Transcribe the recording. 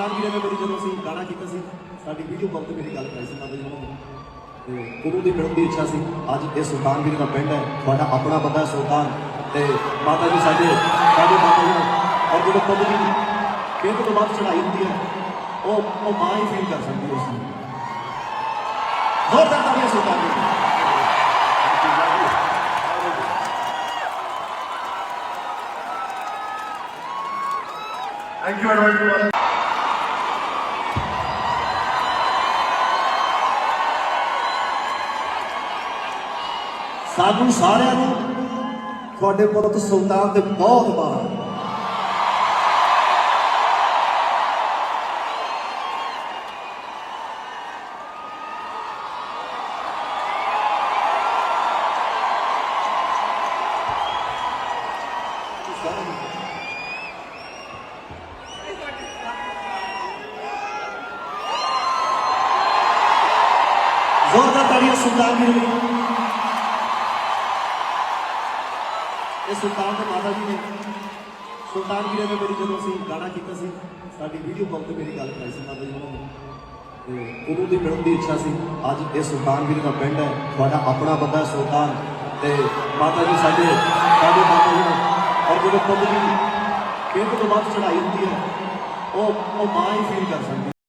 ਸੁਲਤਾਨ ਵੀਰੇ ਮੇਰੀ ਜਦੋਂ ਅਸੀਂ ਗਾਣਾ ਕੀਤਾ ਸੀ, ਸਾਡੀ ਵੀਡੀਓ ਕਾਲ ਤੇ ਮੇਰੀ ਗੱਲ ਕਰਾਈ ਸੀ ਮਾਤਾ ਜੀ ਨੂੰ। ਤੇ ਗੁਰੂ ਦੀ ਫਿਲਮ ਦੀ ਇੱਛਾ ਸੀ। ਅੱਜ ਇਹ ਸੁਲਤਾਨ ਵੀਰੇ ਦਾ ਪਿੰਡ ਹੈ, ਤੁਹਾਡਾ ਆਪਣਾ ਬੰਦਾ ਸੁਲਤਾਨ। ਤੇ ਮਾਤਾ ਜੀ ਸਾਡੇ ਸਾਡੇ ਮਾਤਾ ਜੀ ਔਰ ਜਦੋਂ ਪਬਲਿਕ ਦੀ ਪਿੰਡ ਤੋਂ ਬਾਅਦ ਚੜਾਈ ਹੁੰਦੀ ਹੈ, ਉਹ ਉਹ ਮਾਂ ਹੀ ਫੀਲ ਕਰ ਸਕਦੀ ਉਸ ਨੂੰ। ਜ਼ੋਰਦਾਰ ਤਾਲੀਆਂ ਸੁਲਤਾਨ ਜੀ Thank you, everyone. ਸਾਨੂੰ ਸਾਰਿਆਂ ਨੂੰ ਤੁਹਾਡੇ ਪੁੱਤ ਸੁਲਤਾਨ ਤੇ ਬਹੁਤ ਮਾਣ ਹੈ। ਜ਼ੋਰਦਾਰ ਤਾੜੀਆਂ ਸੁਲਤਾਨ ਇਹ ਸੁਲਤਾਨ ਦੇ ਮਾਤਾ ਜੀ ਨੇ। ਸੁਲਤਾਨ ਵੀਰੇ ਨੇ ਮੇਰੀ ਜਦੋਂ ਅਸੀਂ ਗਾਣਾ ਕੀਤਾ ਸੀ, ਸਾਡੀ ਵੀਡੀਓ ਕਾਲ ਤੇ ਮੇਰੀ ਗੱਲ ਕਰਾਈ ਸੀ ਮਾਤਾ ਜੀ ਨੂੰ। ਤੇ ਗੁਰੂ ਦੀ ਮਿਲਣ ਦੀ ਇੱਛਾ ਸੀ। ਅੱਜ ਇਹ ਸੁਲਤਾਨ ਵੀਰੇ ਦਾ ਪਿੰਡ ਹੈ, ਤੁਹਾਡਾ ਆਪਣਾ ਬੰਦਾ ਸੁਲਤਾਨ। ਤੇ ਮਾਤਾ ਜੀ ਸਾਡੇ ਸਾਡੇ ਮਾਤਾ ਜੀ ਨੂੰ ਔਰ ਜਦੋਂ ਪਬਲਿਕ ਦੀ ਪਿੰਡ ਤੋਂ ਬਾਅਦ ਚੜਾਈ ਹੁੰਦੀ ਹੈ, ਉਹ ਉਹ ਮਾਂ ਹੀ ਫੀਲ ਕਰ ਸਕਦੀ